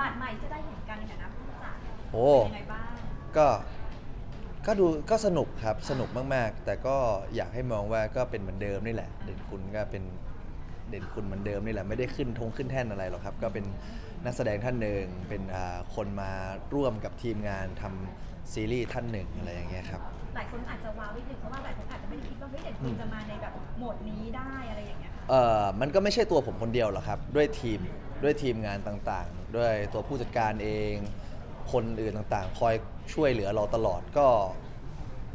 บาทใหม่ที่ได้เห็นกันในฐานะผู้จัดโอ้เป็นยังไงบ้างก็ก็ดูก็สนุกครับสนุกมากๆ แต่ก็อยากให้มองว่าก็เป็นเหมือนเดิมนี่แหละ เด่นคุณก็เป็นเด่นคุณเหมือนเดิมนี่แหละไม่ได้ขึ้นทงขึ้นแท่นอะไรหรอกครับ ก็เป็นนักแสดงท่านหนึ่งเป็นอ่าคนมาร่วมกับทีมงานทำซีรีส์ท่านหนึ่งอะไรอย่างเงี้ยครับ หลายคนอาจจะว้าวนิดนึงเพราะว่าหลายคนอาจจะไม่ได้คิดว่าเฮ้ยเด่นคุณจะมาในแบบโหมดนี้ได้อะไรอย่างเงี้ยค่ะ เอ่อมันก็ไม่ใช่ตัวผมคนเดียวหรอกครับ ด้วยทีม ด้วยทีมงานต่างๆ ด้วยตัวผู้จัดการเอง คนอื่นต่างๆ คอยช่วยเหลือเราตลอดก็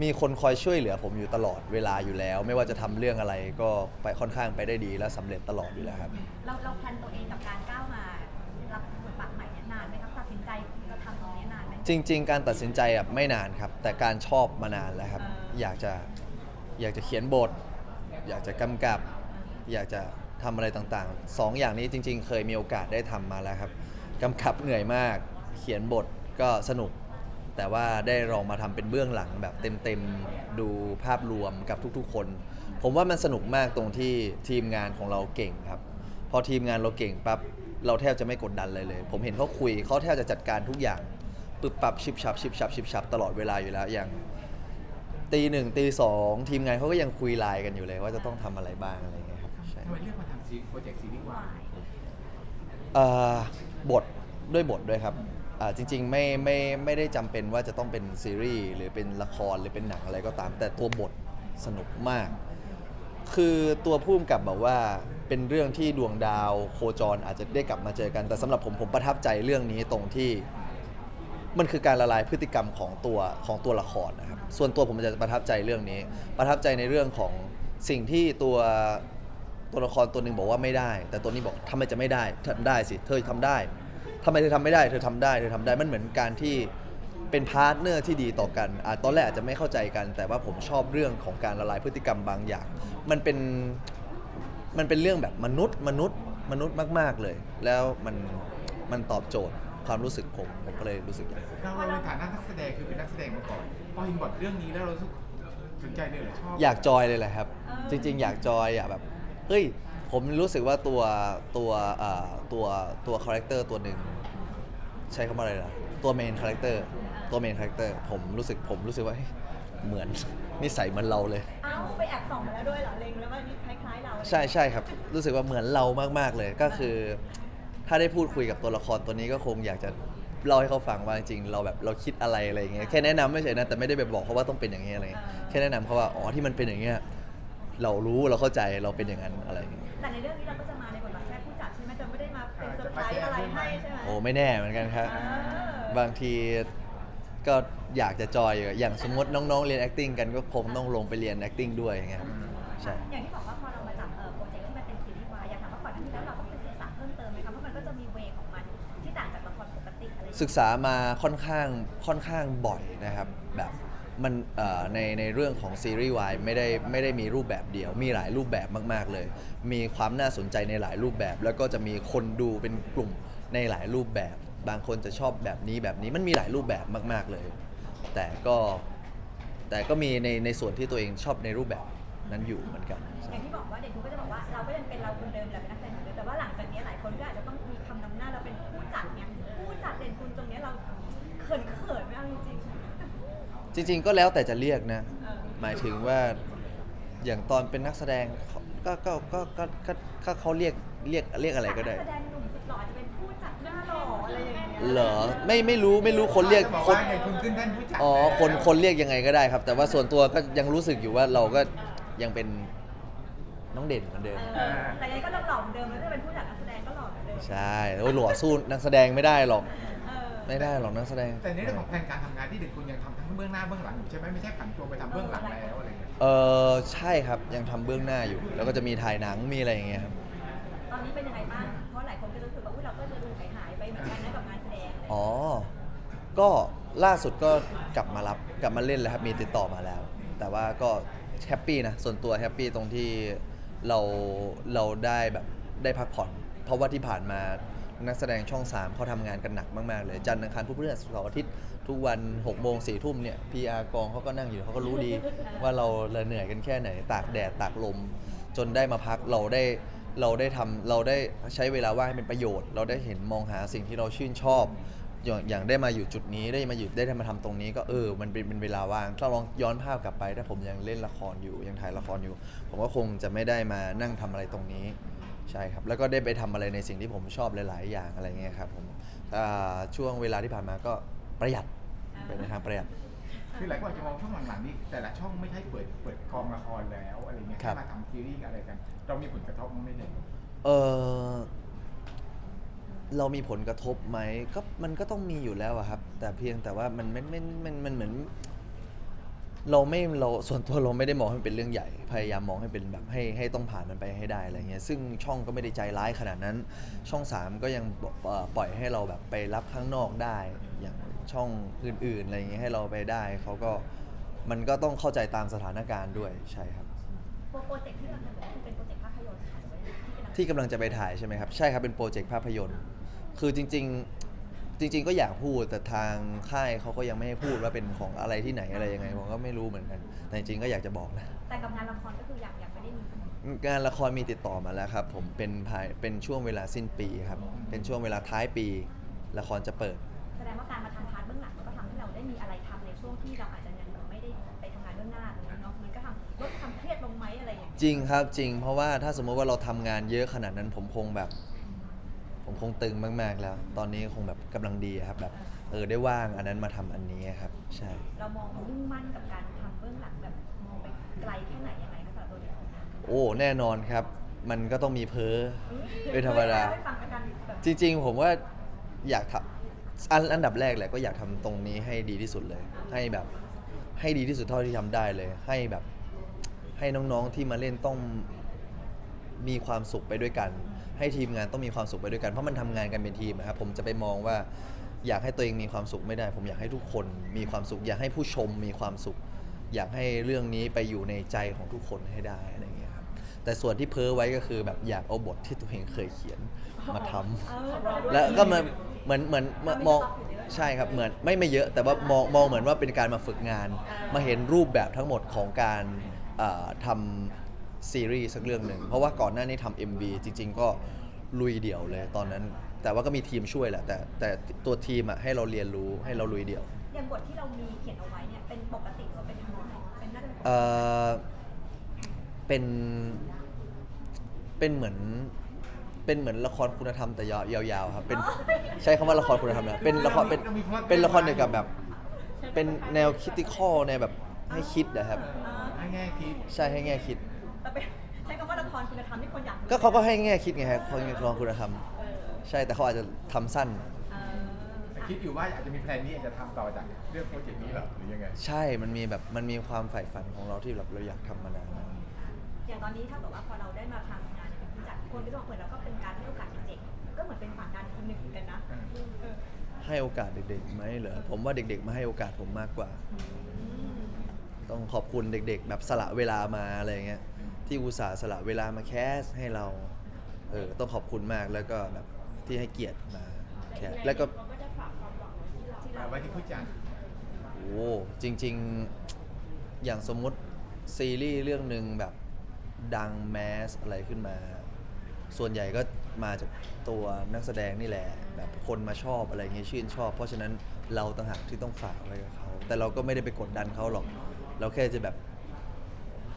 มีคนคอยช่วยเหลือผมอยู่ตลอดเวลาอยู่แล้ว ไม่ว่าจะทำเรื่องอะไรก็ไปค่อนข้างไปได้ดีและสำเร็จตลอดอยู่แล้วครับ เราเราแพลนตัวเองกับการก้าวมารับบทบาทใหม่เนี่ยนานไหมครับตัดสินใจจะทำตรงนี้นานไหม จริง ๆ การตัดสินใจอะไม่นานครับ แต่การชอบมานานแล้วครับอ่าอยากจะอยากจะเขียนบท อยากจะกำกับ อยากจะ ทำอะไรต่างๆสองอย่างนี้จริง ๆ เคยมีโอกาสได้ทำมาแล้วครับกำกับเหนื่อยมาก เขียนบทก็สนุก แต่ว่าได้ลองมาทำเป็นเบื้องหลังแบบเต็มๆ ดูภาพรวมกับทุกๆ คน ผมว่ามันสนุกมากตรงที่ทีมงานของเราเก่งครับ พอทีมงานเราเก่งปั๊บเราแทบจะไม่กดดันเลยเลย ผมเห็นเขาคุยเขาแทบจะจัดการทุกอย่างปึบปับชิบชับชิบชับชิบชับตลอดเวลาอยู่แล้วอย่างตีหนึ่งตีสองทีมงานเขาก็ยังคุยไลน์กันอยู่เลยว่าจะต้องทำอะไรบ้างอะไรอย่างเงี้ย ใช่ทำไมเลือกมาทำซีโปรเจกต์ซีรีส์วาย เอ่อบทด้วยบทด้วยครับอ่าจริงๆไม่ไม่ไม่ได้จำเป็นว่าจะต้องเป็นซีรีส์หรือเป็นละครหรือเป็นหนังอะไรก็ตาม แต่ตัวบทสนุกมาก คือตัวผู้กำกับบอกว่าเป็นเรื่องที่ดวงดาวโคจรอาจจะได้กลับมาเจอกัน แต่สำหรับผมผมประทับใจเรื่องนี้ตรงที่ มันคือการละลายพฤติกรรมของตัวของตัวละครนะครับ ส่วนตัวผมจะประทับใจเรื่องนี้ ประทับใจในเรื่องของสิ่งที่ตัว ตัวละครตัวหนึ่งบอกว่าไม่ได้ แต่ตัวนี้บอกทำไมจะไม่ได้ทำได้สิเธอทำได้ทำไมเธอทำไม่ได้ เธอทำได้เธอทำได้มันเหมือนการที่เป็นพาร์ทเนอร์ที่ดีต่อกันอาตอนแรกอาจจะไม่เข้าใจกัน แต่ว่าผมชอบเรื่องของการละลายพฤติกรรมบางอย่าง มันเป็นมันเป็นเรื่องแบบมนุษย์ มนุษย์ มนุษย์มาก ๆเลย แล้วมันมันตอบโจทย์ความรู้สึกผมผมก็เลยรู้สึกอย่างนั้น เราเราในฐานะนักแสดงคือเป็นนักแสดงมาก่อนพอเห็นบทเรื่องนี้แล้วเรารู้สึกสนใจเลยเหรอชอบ อยากจอยเลยแหละครับ จริง ๆ อยากจอยอยากแบบ เฮ้ย ผมรู้สึกว่าตัวตัวเอ่อตัวตัวคาแรคเตอร์ตัวหนึ่งใช้คำว่าอะไรล่ะ ตัวเมนคาแรคเตอร์ตัวเมนคาแรคเตอร์ผมรู้สึกผมรู้สึกว่าเฮ้ยเหมือนนิสัยเหมือนเราเลยเอ้าไปแอบส่องมาแล้วด้วยเหรอเล็งแล้วว่านี่คล้ายๆเราใช่ใช่ครับ รู้สึกว่าเหมือนเรามากๆเลยก็คือ ถ้าได้พูดคุยกับตัวละครตัวนี้ก็คงอยากจะเล่าให้เขาฟังว่าจริงๆเราแบบเราคิดอะไรอะไรอย่างเงี้ยแค่แนะนำไม่ใช่นะแต่ไม่ได้ไปบอกเขาว่าต้องเป็นอย่างเงี้ยอะไรเงี้ยแค่แนะนำเขาว่าอ๋อที่มันเป็นอย่างเงี้ย เรารู้เราเข้าใจเราเป็นอย่างนั้นอะไรอย่างเงี้ยแต่ในเรื่องนี้เราก็จะมาในบทบาทแค่ผู้จัดใช่ไหมจะไม่ได้มาเป็นเซอร์ไพรส์อะไรให้ใช่ไหมโอ้ไม่แน่เหมือนกันครับเออบางทีก็อยากจะจอยอยู่อย่างสมมติน้องๆเรียน acting กันก็คงต้องลงไปเรียน acting ด้วยอย่างเงี้ยครับใช่อย่างที่บอกว่าพอเรามาจับเอ่อโปรเจกต์ที่มันเป็นซีรีส์วายอยากถามว่าก่อนหน้านี้แล้วเราต้องไปศึกษาเพิ่มเติมไหมคะเพราะมันก็จะมีเวของมันที่ต่างจากละครปกติอะไรอย่างเงี้ยศึกษามาค่อนข้างค่อนข้างบ่อยนะครับแบบ มันในในเรื่องของซีรีส์วายไม่ได้ไม่ได้มีรูปแบบเดียว มีหลายรูปแบบมาก ๆ เลย มีความน่าสนใจในหลายรูปแบบ แล้วก็จะมีคนดูเป็นกลุ่มในหลายรูปแบบ บางคนจะชอบแบบนี้แบบนี้มันมีหลายรูปแบบมาก ๆเลย แต่ก็แต่ก็มีในในส่วนที่ตัวเองชอบในรูปแบบนั้นอยู่เหมือนกันอย่างที่บอกว่าเด็กคุณก็จะบอกว่าเราก็ยังเป็นเราคนเดิมแหละเป็นนักแสดงเหมือนเดิมแต่ว่าหลังจากนี้หลายคนก็อาจจะ จริงจริง ๆ ก็แล้วแต่จะเรียกนะๆเออหมายถึงว่าอย่างตอนเป็นนักแสดงเขาก็ก็ก็ก็ก็ก็เขาเรียกเรียกเรียกอะไรก็ได้นัแสดงหนุ่มสุดหล่ออาจจะเป็นผู้จัดหน้าหล่ออะไรอย่างเงี้ยเหรอไม่ไม่รู้ไม่รู้คนเรียกจะบอกคน ว่าเนี่ยคุณขึ้นแท่นผู้จัดอ๋อแล้วคน คนเรียกยังไงก็ได้ครับ แต่ว่าส่วนตัวก็ยังรู้สึกอยู่ว่าเราก็ยังเป็นน้องเด่นเหมือนเดิม เออแต่ยังไงก็ต้องหล่อเหมือนเดิมแล้วถ้าเป็นผู้จัดนักแสดงก็หล่อเหมือนเดิม ใช่โอ้ยหล่อสู้นักแสดงไม่ได้หรอกเออ ไม่ได้หรอกนักแสดง แต่ในเรื่องของแผนการทำงานที่เด็กคุณยังทำทั้งเบื้องหน้าเบื้องหลังอยู่ใช่ไหมไม่ใช่ผันตัวไปทำเบื้องหลังแล้วอะไรเงี้ยเออใช่ครับ ยังทำเบื้องหน้าอยู่ แล้วก็จะมีถ่ายหนังมีอะไรอย่างเงี้ยครับ ตอนนี้เป็นยังไงบ้าง เพราะหลายคนก็รู้สึกว่าอุ๊ยเราก็จะดูหายหายๆไปเหมือนกันนะกับงานแสดงอะไรอย่างเงี้ยอ๋อ ก็ล่าสุดก็กลับมารับกลับมาเล่นแล้วครับ มีติดต่อมาแล้ว แต่ว่าก็แฮปปี้นะ ส่วนตัวแฮปปี้ตรงที่เราเราได้แบบได้พักผ่อน เพราะว่าที่ผ่านมา นักแสดงช่อง 3เขาทำงานกันหนักมาก ๆ เลย จันทร์อังคารพุธพฤหัสเสาร์อาทิตย์ ทุกวัน6โมง4ทุ่มเนี่ยพีอากองเขาก็นั่งอยู่เขาก็รู้ดีว่าเราเหนื่อยกันแค่ไหน ตากแดดตากลม จนได้มาพักเราได้เราได้ทำเราได้ใช้เวลาว่างให้เป็นประโยชน์ เราได้เห็นมองหาสิ่งที่เราชื่นชอบอย่างอย่างได้มาอยู่จุดนี้ได้มาอยู่ได้มาทำตรงนี้ก็เออมันเป็นเป็นเวลาว่างถ้าลองย้อนภาพกลับไปถ้าผมยังเล่นละครอยู่ยังถ่ายละครอยู่ ผมก็คงจะไม่ได้มานั่งทำอะไรตรงนี้ ใช่ครับ แล้วก็ได้ไปทำอะไรในสิ่งที่ผมชอบหลาย ๆ อย่างอะไรเงี้ยครับผมอ่าช่วงเวลาที่ผ่านมาก็ประหยัดไปในทางประหยัดคือหลายคนอาจจะมองช่วงหลังๆนี่แต่ละช่องไม่ใช่เปิดเปิดกองละครแล้วอะไรเงี้ยครับแค่มาทำซีรีส์อะไรกัน เรามีผลกระทบมั้งไหมเนี่ยเออเรามีผลกระทบไหมก็มันก็ต้องมีอยู่แล้วอะครับ แต่เพียงแต่ว่ามันไม่ไม่มันมันเหมือน เราไม่เราส่วนตัวเราไม่ได้มองให้มันเป็นเรื่องใหญ่ พยายามมองให้เป็นแบบให้ให้ต้องผ่านมันไปให้ได้อะไรเงี้ยซึ่งช่องก็ไม่ได้ใจร้ายขนาดนั้น ช่อง 3 ก็ยังเอ่อปล่อยให้เราแบบไปรับข้างนอกได้ อย่างช่องอื่นๆอะไรเงี้ยให้เราไปได้เขาก็มันก็ต้องเข้าใจตามสถานการณ์ด้วยใช่ครับ โปรเจกต์ที่เราทำแบบนี้เป็นโปรเจกต์ภาพยนตร์ค่ะหรือว่าที่ที่กำลังจะไปถ่ายใช่ไหมครับ ใช่ครับเป็นโปรเจกต์ภาพยนตร์ คือจริง ๆ จริง ๆ ก็อยากพูดแต่ทางค่ายเขาก็ยังไม่ให้พูดว่าเป็นของอะไรที่ไหนอะไรยังไงผมก็ไม่รู้เหมือนกัน แต่จริงๆก็อยากจะบอกนะ แต่กับงานละครก็คือยังยังไม่ได้มีงานละครมีติดต่อมาแล้วครับ ผมเป็นภายเป็นช่วงเวลาสิ้นปีครับ เป็นช่วงเวลาท้ายปี ละครจะเปิด แสดงว่าการมาทำพาร์ทเบื้องหลังมันก็ทำให้เราได้มีอะไรทำในช่วงที่เราอาจจะยังแบบไม่ได้ไปทำงานเบื้องหน้าตรงนั้นเนาะมันก็ทำลดความเครียดลงไหมอะไรอย่างเงี้ยจริงครับจริง เพราะว่าถ้าสมมติว่าเราทำงานเยอะขนาดนั้นผมคงแบบ ผมคงตึงมากๆแล้ว ตอนนี้คงแบบกำลังดีครับแบบเออได้ว่างอันนั้นมาทำอันนี้ครับ ใช่ เรามองมุ่งมั่นกับการทำเบื้องหลังแบบมองไปไกลแค่ไหนยังไงคะสำหรับตัวเด็กโอ้แน่นอนครับ มันก็ต้องมีเพ้อ เป็นธรรมดาให้ฟังกันแบบจริงๆ ผมว่าอยากทำอันอันดับแรกแหละก็อยากทำตรงนี้ให้ดีที่สุดเลย ให้แบบให้ดีที่สุดเท่าที่ทำได้เลย ให้แบบให้น้องๆที่มาเล่นต้องมีความสุขไปด้วยกัน ให้ทีมงานต้องมีความสุขไปด้วยกันเพราะมันทำงานกันเป็นทีมนะครับผมจะไปมองว่าอยากให้ตัวเองมีความสุขไม่ได้ ผมอยากให้ทุกคนมีความสุข อยากให้ผู้ชมมีความสุข อยากให้เรื่องนี้ไปอยู่ในใจของทุกคนให้ได้อะไรอย่างเงี้ยครับแต่ส่วนที่เพ้อไว้ก็คือแบบอยากเอาบทที่ตัวเองเคยเขียนมาทำเออแล้วก็มาเหมือนเหมือนเหมือนมองใช่ครับเหมือนไม่ไม่เยอะ แต่ว่ามองมองเหมือนว่าเป็นการมาฝึกงาน มาเห็นรูปแบบทั้งหมดของการเอ่อทำ ซีรีส์สักเรื่องหนึ่ง เพราะว่าก่อนหน้านี้ทำ MV จริง ๆ ก็ลุยเดี่ยวเลยตอนนั้น แต่ว่าก็มีทีมช่วยแหละ แต่แต่ตัวทีมอะให้เราเรียนรู้ให้เราลุยเดี่ยวอย่างบทที่เรามีเขียนเอาไว้เนี่ยเป็นปกติหรือว่าเป็นทำนองไหนเป็นน่าจะเป็นปกติเอ่อเป็นเป็นเหมือนเป็นเหมือนละครคุณธรรมแต่ยาวๆครับเป็นใช้คำว่าละครคุณธรรมนะเป็นละครเป็นเป็นละครเกี่ยวกับแบบ เป็นแนวคิดติคอลในแบบให้คิดนะครับ ให้แง่คิด ใช่ให้แง่คิด แต่เป็นใช้คำว่าละครคุณธรรมที่คนอยากดูก็เขาก็ให้แง่คิดไงครับเขาละครคุณธรรม เออใช่แต่เขาอาจจะทำสั้น เออแต่คิดอยู่ว่าอาจจะมีแพลนนี้อาจจะทำต่อจากเรื่องโปรเจกต์นี้เหรอหรือยังไง ใช่มันมีแบบมันมีความใฝ่ฝันของเราที่แบบเราอยากทำมานานแล้วอย่างตอนนี้ถ้าเกิดว่าพอเราได้มาทำงานเนี่ยเป็นผู้จัดคนก็จะบอกเหมือนเราก็เป็นการให้โอกาสเด็กๆก็เหมือนเป็นฝั่งการคนหนึ่งเหมือนกันนะอืมเออให้โอกาสเด็กๆไหมเหรอผมว่าเด็กๆมาให้โอกาสผมมากกว่าต้องขอบคุณเด็ก ๆ แบบสละเวลามาอะไรเงี้ย ที่อุตส่าห์สละเวลามาแคสให้เรา เออต้องขอบคุณมากแล้วก็แบบที่ให้เกียรติมาแคสแล้วก็เอาไว้ที่ผู้จัดโอ้จริง ๆ อย่างสมมุติซีรีส์เรื่องหนึ่งแบบดังแมสอะไรขึ้นมา ส่วนใหญ่ก็มาจากตัวนักแสดงนี่แหละ แบบคนมาชอบอะไรเงี้ยชื่นชอบ เพราะฉะนั้นเราต่างหากที่ต้องฝากไว้กับเขา แต่เราก็ไม่ได้ไปกดดันเขาหรอก เราแค่จะแบบ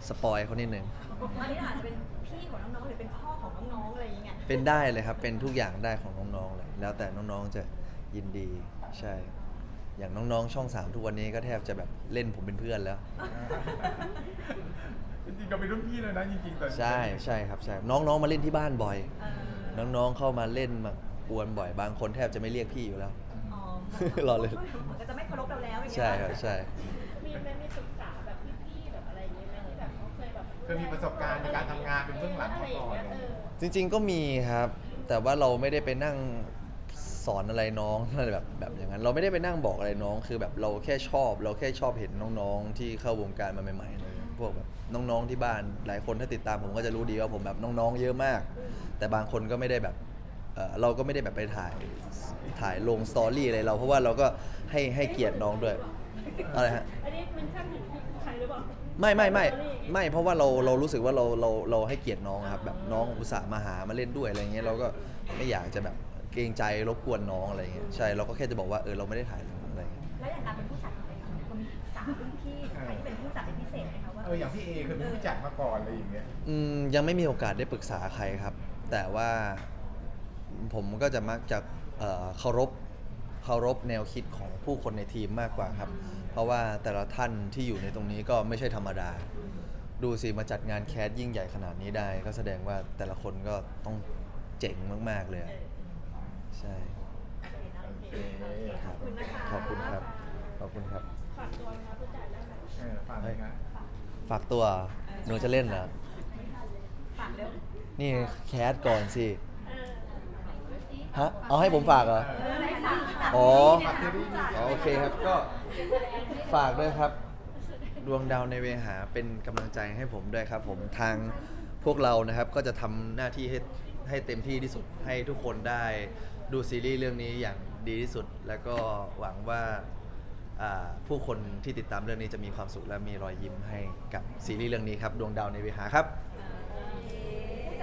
สปอยเขานิดนึง อันนี้อาจจะเป็นพี่ของน้องๆหรือเป็นพ่อของน้องๆอะไรอย่างเงี้ยเป็นได้เลยครับ เป็นทุกอย่างได้ของน้องๆเลย แล้วแต่น้องๆจะยินดี ใช่ อย่างน้องๆ ช่องสามทุกวันนี้ก็แทบจะแบบเล่นผมเป็นเพื่อนแล้ว จริงๆเราเป็นรุ่นพี่แล้วนะจริงๆตอนนี้ใช่ใช่ครับใช่น้องๆมาเล่นที่บ้านบ่อย เออน้องๆเข้ามาเล่นมากวนบ่อยบางคนแทบจะไม่เรียกพี่อยู่แล้ว อ๋อรอเลย เหมือนก็จะไม่เคารพเราแล้วอย่างเงี้ยใช่ครับใช่ เขาเคยแบบเคยมีประสบการณ์ในการทำงานเป็นเบื้องหลังมาก่อนอะไรอย่างเงี้ยเออจริงๆก็มีครับ แต่ว่าเราไม่ได้ไปนั่งสอนอะไรน้อง อะไรแบบแบบอย่างนั้น เราไม่ได้ไปนั่งบอกอะไรน้อง คือแบบเราแค่ชอบ เราแค่ชอบเห็นน้องๆ ที่เข้าวงการมาใหม่ๆเลยพวกแบบน้องๆที่บ้านหลายคนถ้าติดตามผมก็จะรู้ดีว่าผมแบบน้องๆ เยอะมาก แต่บางคนก็ไม่ได้แบบเอ่อเราก็ไม่ได้แบบไปถ่ายถ่ายลงสตอรี่อะไรเราเพราะว่าเราก็ให้ให้เกียรติน้องด้วยอะไรฮะ อันนี้มันช่างถึงใไม่ไม่ไม่ไม่เพราะว่าเราเรารู้สึกว่าเราเราเราให้เกียรติน้องอะครับแบบน้องอุตส่าห์มาหามาเล่นด้วยอะไรเงี้ยเราก็ไม่อยากจะแบบเกรงใจรบกวนน้องอะไรเงี้ยใช่เราก็แค่จะบอกว่าเออเราไม่ได้ถ่ายอะไรเงี้ยแล้วอย่างการเป็นผู้จัดของเป็นคนมีสามรุ่นพี่ใครที่เป็นผู้จัดเป็นพิเศษไหมคะว่าเอออย่างพี่เอเคยเป็นผู้จัดมาก่อนอะไรอย่างเงี้ยอืมยังไม่มีโอกาสได้ปรึกษาใครครับ แต่ว่าผมก็จะมักจะเอ่อเคารพ เคารพแนวคิดของผู้คนในทีมมากกว่าครับ เพราะว่าแต่ละท่านที่อยู่ในตรงนี้ก็ไม่ใช่ธรรมดา ดูสิมาจัดงานแคสยิ่งใหญ่ขนาดนี้ได้ ก็แสดงว่าแต่ละคนก็ต้องเจ๋งมากๆเลยอะใช่โอเคครับขอบคุณครับขอบคุณครับฝากตัวนะคะผู้จัดนะคะเออฟังเลยนะฝากตัวหนูจะเล่นเหรอฝากเร็วนี่แคสก่อนสิเออฮะเอาให้ผมฝากเหรอ เออได้ฝากจัด อ๋ออ๋อ โอเคครับก็ฝากด้วยครับ ดวงดาวในเวหาเป็นกำลังใจให้ผมด้วยครับ ผมทางพวกเรานะครับก็จะทำหน้าที่ให้ให้เต็มที่ที่สุดให้ทุกคนได้ดูซีรีส์เรื่องนี้อย่างดีที่สุด แล้วก็หวังว่าอ่าผู้คนที่ติดตามเรื่องนี้จะมีความสุขและมีรอยยิ้มให้กับซีรีส์เรื่องนี้ครับ ดวงดาวในเวหาครับ